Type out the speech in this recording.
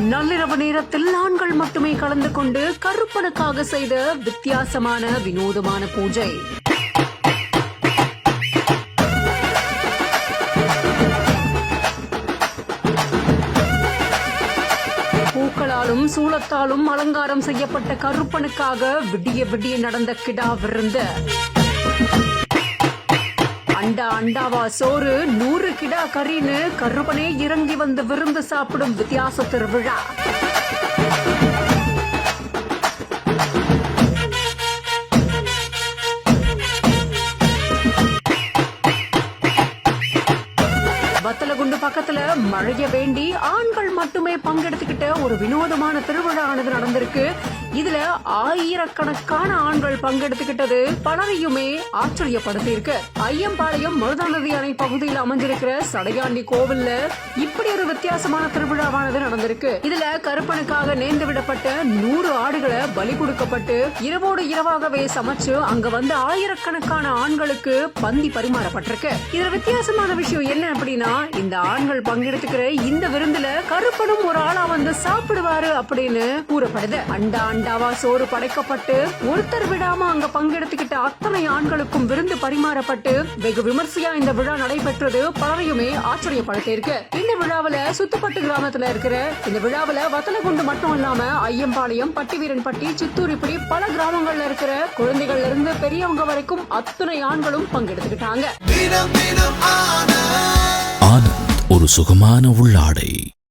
நள்ளிரவு நேரத்தில் ஆண்கள் மட்டுமே கலந்து கொண்டு கருப்பனுக்காக செய்த வித்தியாசமான வினோதமான பூஜை. பூக்களாலும் சூளத்தாலும் அலங்காரம் செய்யப்பட்ட கருப்பனுக்காக விடிய விடிய நடந்த கிடா விருந்து அண்டாவா சோறு நூறு கிடா கறின்னு கருப்பனே இறங்கி வந்து விருந்து சாப்பிடும் வித்தியாச திருவிழா. வத்தலகுண்டு பக்கத்துல மழைய வேண்டி ஆண்கள் மட்டுமே பங்கெடுத்துக்கிட்ட ஒரு வினோதமான திருவிழானது நடந்திருக்கு. இதுல ஆயிரக்கணக்கான ஆண்கள் பங்கெடுத்துக்கிட்டது பலரையுமே ஆச்சரியப்படுத்தியிருக்கு. ஐயம்பாளையம் மருதாநதி அணை பகுதியில் அமைஞ்சிருக்கிற சடையாண்டி கோவில்ல இப்படி ஒரு வித்தியாசமான திருவிழாவானது நடந்திருக்கு. இதுல கருப்பனுக்காக நேர்ந்து விடப்பட்ட நூறு ஆடுகளை பலி கொடுக்கப்பட்டு இரவோடு இரவாகவே சமைச்சு அங்க வந்து ஆயிரக்கணக்கான ஆண்களுக்கு பந்தி பரிமாறப்பட்டிருக்கு. இதுல வித்தியாசமான விஷயம் என்ன அப்படின்னா இந்த ஆண்கள் பங்கெடுத்துக்கிற இந்த விருந்துல கருப்பனும் ஒரு ஆளா வந்து சாப்பிடுவாரு அப்படின்னு கூறப்படுது. அண்டா அண்டாவா சோறு படைக்கப்பட்டு ஒருத்தர் விடாம அங்க பங்கெடுத்துக்கிட்ட அத்தனை ஆண்களுக்கும் விருந்து பரிமாறப்பட்டு வெகு விமர்சையா இந்த விழா நடைபெற்றது பலரையுமே ஆச்சரியப்படுத்தியிருக்கு. இந்த விழாவுல சுத்துப்பட்டு கிராமத்துல இருக்கிற இந்த விழாவுல வத்தலகுண்டு மட்டும் இல்லாம ஐயம்பாளையம் பட்டிவீரன்பட்டி சித்தூர் இப்படி பல கிராமங்கள்ல இருக்கிற குழந்தைகள்ல இருந்து பெரியவங்க வரைக்கும் அத்தனை ஆண்களும் பங்கெடுத்துக்கிட்டாங்க. தினம் தினம் ஆன ஆனந்த் ஒரு சுகமான உள்ளாடை.